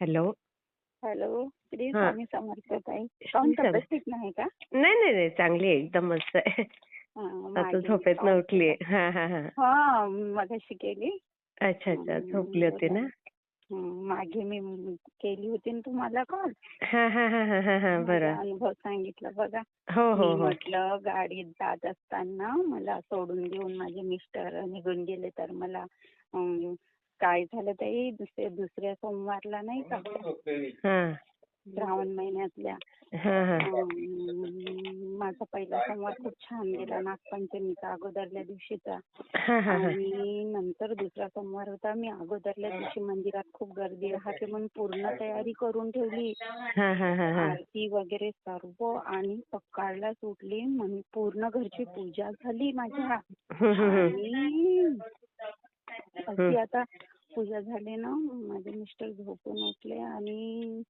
Hello. Hello Shri हा. स्वामी समर्थ ताई. काऊन स्वामी. तब्येत ठीक नाही का? नाही नाही नाही चांगली आहे एकदम मस्त आहे हा, आता call उठलीये केला. हा हा हा. हा मगाशी केली. अच्छा अच्छा झोपली होती ना? हं, मागे मी केली होती ना तुम्हाला कॉल हा हा हा हा हा हा बरं. अनुभव सांगितलं बघा. हो हो हो. म्हटलं गाडीत जात असताना मला सोडून देऊन माझे मिस्टर निघून गेले तर मला काय झालं ताई दुसऱ्या दुसऱ्या सोमवारला नाही का? हा? श्रावण महिन्यातल्या. हा हा. माझा पहिला सोमवार खूप छान गेला नागपंचमीचा अगोदरल्या दिवशीचा. हा हा हा. आणि नंतर दुसरा सोमवार होता. मी अगोदरल्या दिवशी मंदिरात खूप गर्दी राहते म्हणून पूर्ण तयारी करून ठेवली. हा हा हा हा. आरती वगैरे सर्व आणि सकाळला सुटली. म्हणून पूर्ण घरची पूजा झाली माझ्या. आणि अशी आता पूजा झाली ना माझे मिस्टर झोपून उठले आणि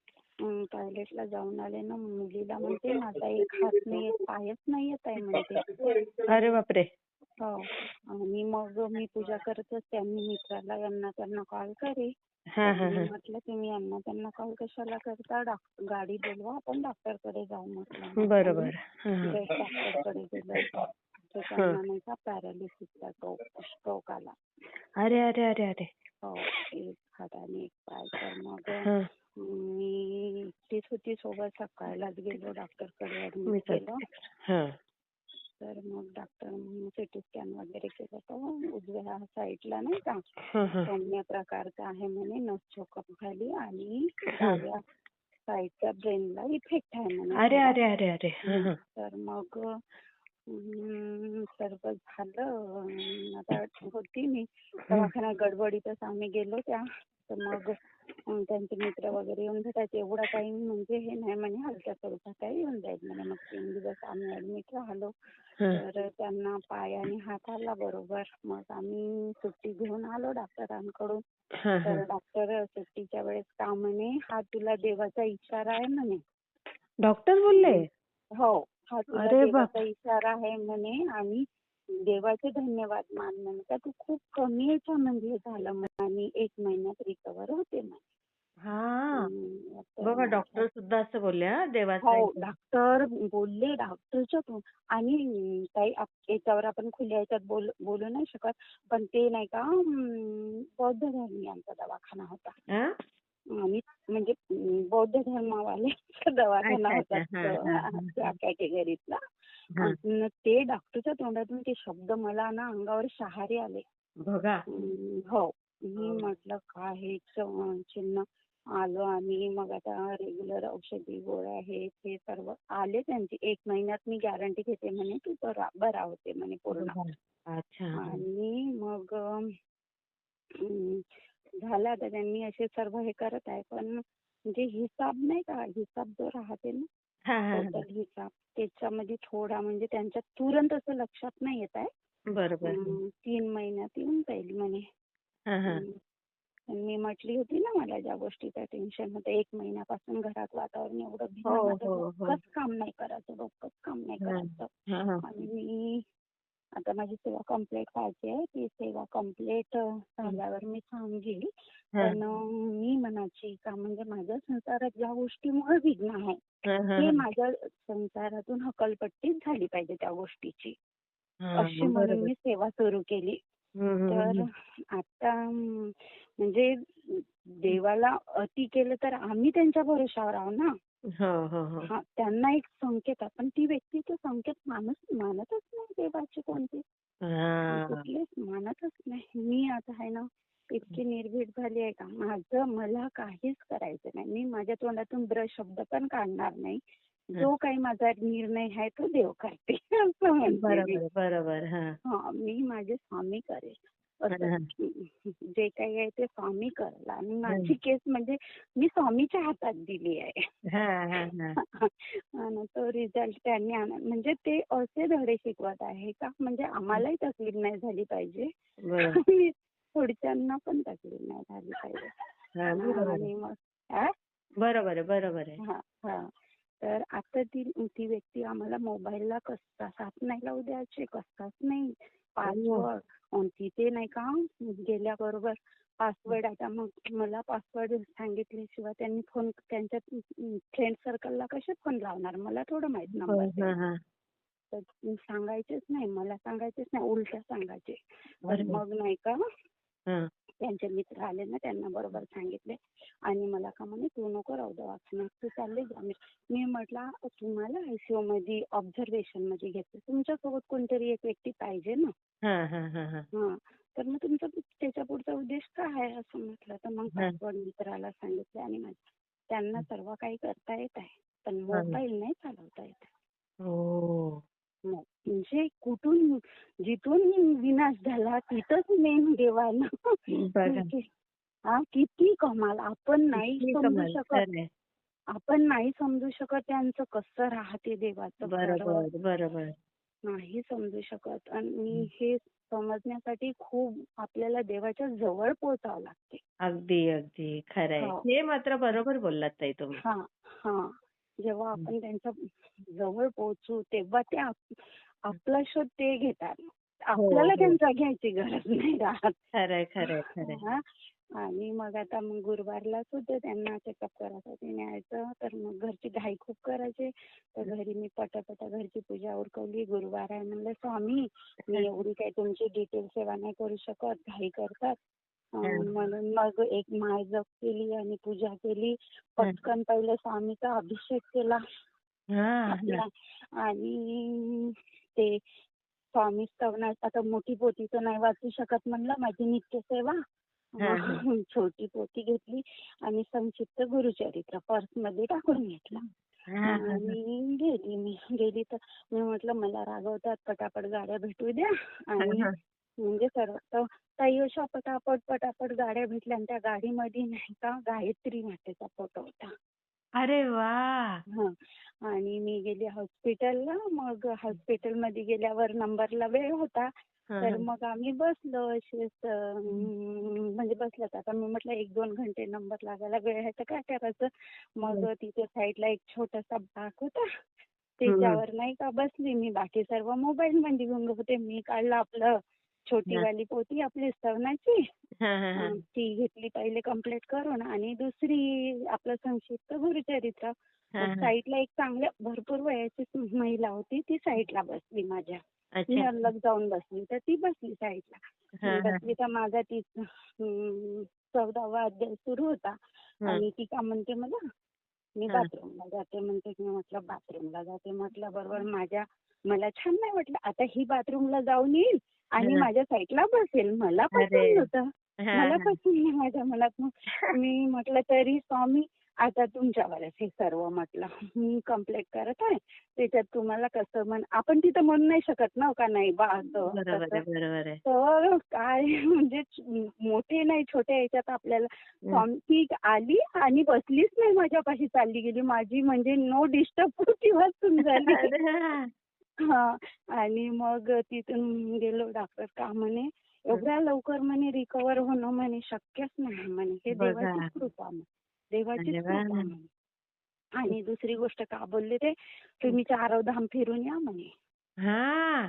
टॉयलेटला जाऊन आले ना मुलीला म्हणते माझा एक हात नाही पायच नाही येत आहे म्हणते. अरे बापरे. हो. आणि मग मी पूजा करत असते आणि मित्राला यांना त्यांना कॉल करे. मी म्हटलं तुम्ही यांना त्यांना कॉल कशाला करता? गाडी बोलवा आपण डॉक्टरकडे जाऊ म्हटलं बरोबर. बेस्ट डॉक्टरकडे गेलो. का पॅरालिसिसचा स्ट्रोक आला. अरे अरे अरे अरे. हो एक हात आणि एक पाय. तर मग हा. मी एकटीच होती सोबत. सकाळलाच गेलो डॉक्टरकडे मी ऍडमिट करते. केलं. हा. तर मग डॉक्टर सिटी स्कॅन वगैरे केलं. तर उजव्या साईडला नाही का? हा हा. सौम्य प्रकारचा आहे म्हणे नस चोकअप झाली आणि डाव्या साईडच्या ब्रेनला इफेक्ट आहे म्हणे अरे अरे अरे अरे. हा हा. तर मग सर्व झालं. आता होती मी. दवाखान्यात गडबडीतच आम्ही गेलो त्या. तर मग त्यांचे मित्र वगैरे येऊन भेटायचे. एवढा टाइम म्हणजे हे नाही म्हणे हलक्या स्वरूपात आहे येऊन जाईल म्हणे. मग तीन दिवस आम्ही ऍडमिट राहिलो. तर त्यांना पाय आणि हात आला बरोबर. मग आम्ही सुट्टी घेऊन आलो डॉक्टरांकडून. तर डॉक्टर सुट्टीच्या वेळेस का म्हणे हा तुला देवाचा इशारा आहे म्हणे. डॉक्टर बोलले? हो. हा तुला. देवाचा इशारा आहे म्हणे आणि देवाचे धन्यवाद मान म्हणे का तू खूप कमी याच्यामध्ये झालं म्हणे आणि एक महिन्यात रिकवर होते म्हणे हा बघा डॉक्टर सुद्धा असं बोलले हा देवाचं हो. डॉक्टर बोलले डॉक्टरच्या तोंड आणि काही आप- याच्यावर आपण खुल्या याच्यात बोल बोलू नाही शकत पण ते नाही का बौद्ध धर्मियांचा दवाखाना होता? आणि म्हणजे बौद्ध धर्मावाल्यांचा दवाखाना होता. त्या कॅटेगरीतला ते डॉक्टरच्या तोंडातून ते शब्द मला ना अंगावर शहारे आले. हो. मी म्हटलं काय हे चिन्ह. आलो आम्ही. मग आता रेग्युलर औषधी गोळ्या हे ते सर्व आले त्यांची. एक महिन्यात मी गॅरंटी घेते म्हणे तू बरा बरा होते म्हणे पूर्ण. अच्छा आणि मग झालं आता त्यांनी असे सर्व हे करत आहे पण जे हिसाब नाही का हिसाब जो राहते ना हा हा हा. टोटल हिसाब त्याच्यामध्ये थोडा म्हणजे त्यांच्या तुरंत असं लक्षात नाही येत आहे बरोबर अं, तीन महिन्यात येऊन जाईल म्हणे हा हा हम्म. मी म्हटली होती ना मला ज्या गोष्टीचं टेन्शन होतं एक महिन्यापासून घरात वातावरण एवढं भिन्न हो, माझं हो, हो. डोकंच काम नाही करायचं डोकंच काम नाही हा. करायचं हा हा आणि मी आता माझी सेवा कंप्लीट व्हायची आहे ती सेवा कंप्लीट झाल्यावर मी सांगेल. पण मी म्हणायची का म्हणजे माझ्या संसारात ज्या गोष्टीमुळे विघ्न आहे ते. माझ्या संसारातून हकलपट्टीच झाली पाहिजे त्या गोष्टीची अशी म्हणून. मी सेवा सुरू केली तर. आता म्हणजे देवाला अति केलं तर आम्ही त्यांच्या भरोशावर आहो ना? हो हो हो. त्यांना एक संकेत आहे. पण ती व्यक्ती तो संकेत मानत मानतच नाही देवाचे कोणते. हा. कुठलेच मानतच नाही. मी आता आहे ना इतकी निर्भीड झाली आहे का? माझं मला काहीच करायचं नाही. मी माझ्या तोंडातून ब्र शब्द पण काढणार नाही. जो काही माझा निर्णय आहे तो देव करते असं म्हणते. बरोबर बरोबर हा. मी माझे स्वामी करेल. जे काही आहे ते स्वामी करेल आणि माझी केस म्हणजे मी स्वामीच्या हातात दिली आहे. हा हा हा. आणि तो रिझल्ट त्यांनी आणा म्हणजे ते असे धडे शिकवत आहे का? म्हणजे आम्हालाही तकलीफ नाही झाली पाहिजे. पुढच्यांना पण तकलीफ नाही झाली पाहिजे. हा, बरोबर. आणि. मग? बरोबर आहे बरोबर आहे. तर आता ती ती व्यक्ती आम्हाला मोबाईलला कसलाच हात नाही लावू द्यायचे कसलाच नाही पासवर्ड तिथे नाही का गेल्याबरोबर पासवर्ड आता मग मला पासवर्ड सांगितल्याशिवाय त्यांनी फोन त्यांच्या फ्रेंड सर्कलला कसे फोन लावणार मला थोडं माहीत नंबर हा. तर सांगायचेच नाही मला सांगायचेच नाही उलट सांगायचे तर. मग नाही का. त्यांचे मित्र आले ना त्यांना बरोबर सांगितले. आणि मला का म्हणे तू नको राहू दवाखान्यात तू चालले जा. मी म्हटलं तुम्हाला आयसीयू मध्ये ऑब्झर्वेशनमध्ये घेतलं. तुमच्यासोबत कोणतरी एक व्यक्ती पाहिजे ना. हा, हा, हा, हा. हा. तर मग तुमचा त्याच्या पुढचा उद्देश काय आहे असं म्हटलं. तर मग. पासवर्ड मित्राला सांगितलं आणि त्यांना सर्व काही करता येत आहे पण. मोबाईल नाही चालवता येत. हो. म्हणजे कुठून जिथून विनाश झाला तिथंच मेन देवाला हा किती कमाल. आपण नाही समजू. शकत. आपण नाही समजू शकत त्यांचं कसं राहते देवाचं. बरोबर बरोबर. नाही समजू शकत. आणि हे समजण्यासाठी खूप आपल्याला देवाच्या जवळ पोहोचावं लागते. अगदी अगदी. खरंय. हो. हे मात्र बरोबर बोललात ताई तुम्ही. हा हा. जेव्हा आपण त्यांच्या जवळ पोहोचू तेव्हा ते आप- आपला शोध ते घेतात. आपल्याला हो. त्यांचा घ्यायची गरज नाही राहत. हा. आणि मग आता मग गुरुवारला सुद्धा त्यांना चेकअप करायसाठी न्यायचं. तर मग घरची घाई खूप करायचे. तर घरी मी पटापटा घरची पूजा उरकवली. गुरुवार आहे म्हणलं स्वामी मी एवढी काही तुमची डिटेल सेवा नाही करू शकत. घाई करतात. हं. म्हणून मग एक माय जप केली आणि पूजा केली. पटकन पहिले स्वामीचा अभिषेक केला. हा हा. आणि ते स्वामी स्तवनात आता मोठी पोथी तर नाही वाचू शकत म्हणलं माझी नित्यसेवा. हा, मग छोटी पोथी घेतली आणि संक्षिप्त गुरुचरित्र पर्समध्ये टाकून घेतला. हा, हा, हा. आणि गेली मी. गेली तर मी म्हटलं मला रागवतात पटापट गाड्या भेटू द्या. आणि हा, हा. म्हणजे सर्व तर ताई अशा पटापट पटापट गाड्या भेटल्या आणि त्या गाडीमध्ये नाही का गायत्री मातेचा फोटो होता. अरे वा! हा. आणि मी गेली हॉस्पिटलला. मग हॉस्पिटलमध्ये गेल्यावर नंबरला वेळ होता. तर. मग आम्ही बसलो असेच म्हणजे बसलो आता मी म्हटलं एक दोन घंटे नंबर लागायला वेळ आहे तर काय करायचं? मग. तिथे साईडला एक छोटासा बाग होता. त्याच्यावर नाही का बसली मी. बाकी सर्व मोबाईल मध्ये घेऊन होते. मी काढलं आपलं. छोटी. वाली पोती आपली. अं, ती घेतली पहिले कंप्लीट करून आणि दुसरी आपलं संक्षिप्त गुरुचरित्र. साईडला एक चांगल्या भरपूर वयाची महिला होती ती साईडला बसली माझ्या मी अलग जाऊन बसली तर ती बसली साईडला. बसली तर माझा ती चौदावा अध्याय सुरू होता. आणि ती का म्हणते मला मी. बाथरूमला जाते म्हणते मी म्हटलं बाथरूमला जाते म्हटलं बरोबर माझ्या मला छान नाही वाटलं आता ही बाथरूमला जाऊन येईल आणि. माझ्या साईडला बसेल मला. पसंत होतं मला. पसंत नाही माझ्या मनात मग मी म्हटलं तरी स्वामी आता तुमच्यावरच हे सर्व म्हटलं. मी कंप्लेंट करत आहे. त्याच्यात तुम्हाला कसं म्हण आपण तिथं म्हणू नाही शकत ना का? नाही बा असं तर काय म्हणजे मोठे नाही छोट्या याच्यात आपल्याला हं. ती आली आणि बसलीच नाही माझ्यापाशी चालली गेली. माझी म्हणजे नो डिस्टर्ब ती वाचून झाली. हा. हा आणि मग तिथून गेलो डॉक्टर का म्हणे एवढ्या लवकर म्हणे रिकवर होणं म्हणे शक्यच नाही म्हणे. हे. देवाची कृपा म्हणे. देवाची. कृपा. म्हणे आणि दुसरी गोष्ट का बोलले ते? तुम्ही चारोधाम फिरून या म्हणे. हा.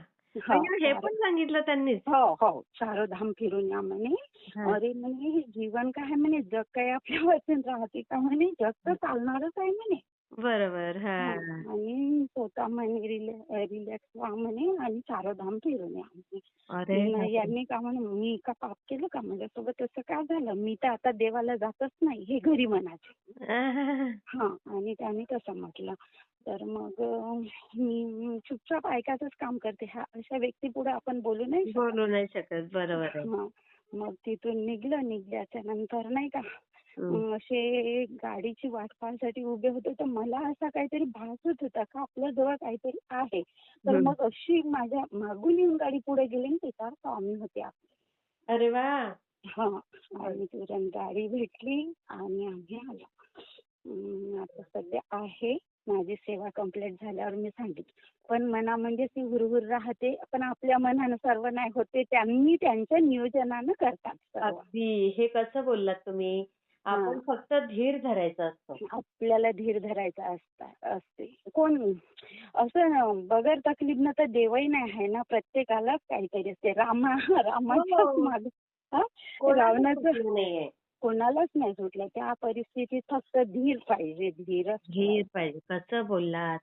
हा, म्हणजे हे चारो- पण सांगितलं त्यांनीच? हो हो. चारोधाम फिरून या म्हणे. हा. अरे म्हणे हे जीवन काय म्हणे? जग काय आपल्या वचन राहते का म्हणे? जग तर चालणारच आहे म्हणे. बरोबर हा आणि स्वतः म्हणे रिलॅक्स व्हा म्हणे आणि चारोधाम फिरून या म्हणे अरे नाही, बापरे. यांनी का म्हणे मी का पाप केलं का माझ्यासोबत तसं काय झालं मी तर आता देवाला जातच नाही हे घरी म्हणायचे. हा आणि त्यांनी तसं म्हटलं तर मग मी चुपचाप ऐकायचंच काम करते ह्या अशा व्यक्ती पुढे आपण बोलू नाही शकत. बोलू नाही शकत बरोबर आहे हा. मग तिथून निघलं निघल्याच्या नंतर नाही का असे गाडीची वाट पाहण्यासाठी उभे होते. तर मला असा काहीतरी भास होत का आपल्या जवळ काहीतरी आहे. तर. मग अशी माझ्या मागून येऊन गाडी पुढे गेली आणि त्याच्यावर स्वामी होते आपले अरे वा! हा. आणि तुरंत गाडी भेटली आणि आम्ही आलो. आता सध्या आहे. माझी सेवा कंप्लीट झाल्यावर मी सांगितलं पण मना म्हणजे ती हुरहुर राहते. पण आपल्या मनानं सर्व नाही होते त्यांनी त्यांच्या नियोजनानं करतात अगदी. हे कसं बोललात तुम्ही? आपण फक्त धीर धरायचा असतो. आपल्याला धीर धरायचा असता असते. कोण? असं ना, बगैर तकलीफ तर देवही नाही आहे ना? प्रत्येकाला काहीतरी असते. रामा रामाच्याच हो. मागे. रावणाचं कोणालाच नाही सुटलं. त्या परिस्थितीत फक्त धीर पाहिजे. धीरच धीर पाहिजे. कसं बोललात.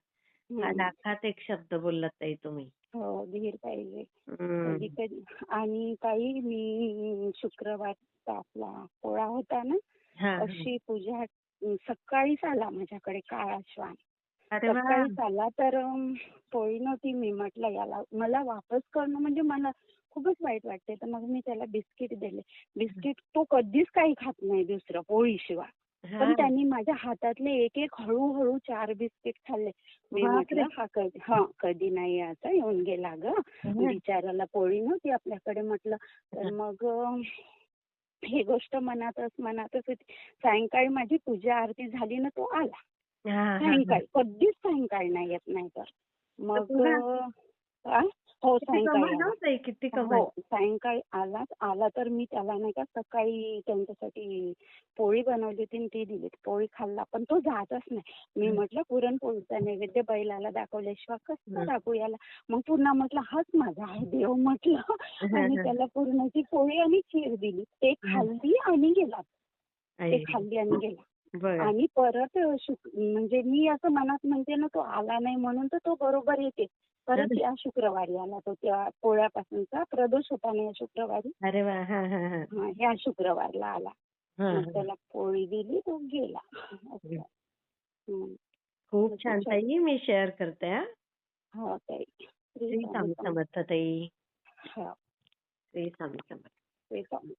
लाखात एक शब्द बोललात ताई तुम्ही. हो धीर पाहिजे. कधी कधी. आणि काही मी शुक्रवारचा आपला पोळा होता ना. अशी पूजा सकाळीच आला माझ्याकडे काळा श्वान. सकाळीच आला तर पोळी नव्हती मी म्हटलं याला मला वापस करणं म्हणजे मला खूपच वाईट वाटते. तर मग मी त्याला बिस्किट दिले. बिस्किट तो कधीच काही खात नाही दुसरं पोळीशिवाय. पण. त्यांनी माझ्या हातातले एक एक हळूहळू चार बिस्किट खाल्ले. मी. म्हटलं हा कधी हा कधी नाही याचा येऊन गेला ग. बिचाराला पोळी नव्हती आपल्याकडे. म्हटलं तर. मग ही गोष्ट मनातच मनातच होती सायंकाळी माझी पूजा आरती झाली ना तो आला. सायंकाळी कधीच सायंकाळी नाही येत नाही तर मग? हो सायंकाळी आला. किती हो सायंकाळी आलाच. आला तर मी त्याला नाही का सकाळी त्यांच्यासाठी पोळी बनवली होती आणि ती दिली. पोळी खाल्ला पण तो जातच नाही. मी. म्हटलं पुरणपोळीचा नैवेद्य बैलाला दाखवल्याशिवाय कसं. दाखवू याला? मग पुन्हा म्हटलं हाच माझा आहे देव म्हटलं. आणि त्याला पूर्णाची पोळी आणि खीर दिली. ते. खाल्ली आणि गेला. ते खाल्ली आणि गेला. आणि परत शुक म्हणजे मी असं मनात म्हणते ना तो आला नाही म्हणून तर तो बरोबर येते. परत. या शुक्रवारी आला तो त्या पोळ्यापासूनचा प्रदोष होता ना या शुक्रवारी. अरे वा! हा हा हा. हा, ह्या शुक्रवारला आला. हा, मग हा. त्याला पोळी दिली तो गेला. असं. हं. खूप छान ताई मी शेअर करते हा. हो ताई. श्री स्वामी समर्थ. ताई. हो. श्री स्वामी समर्थ. स्वामी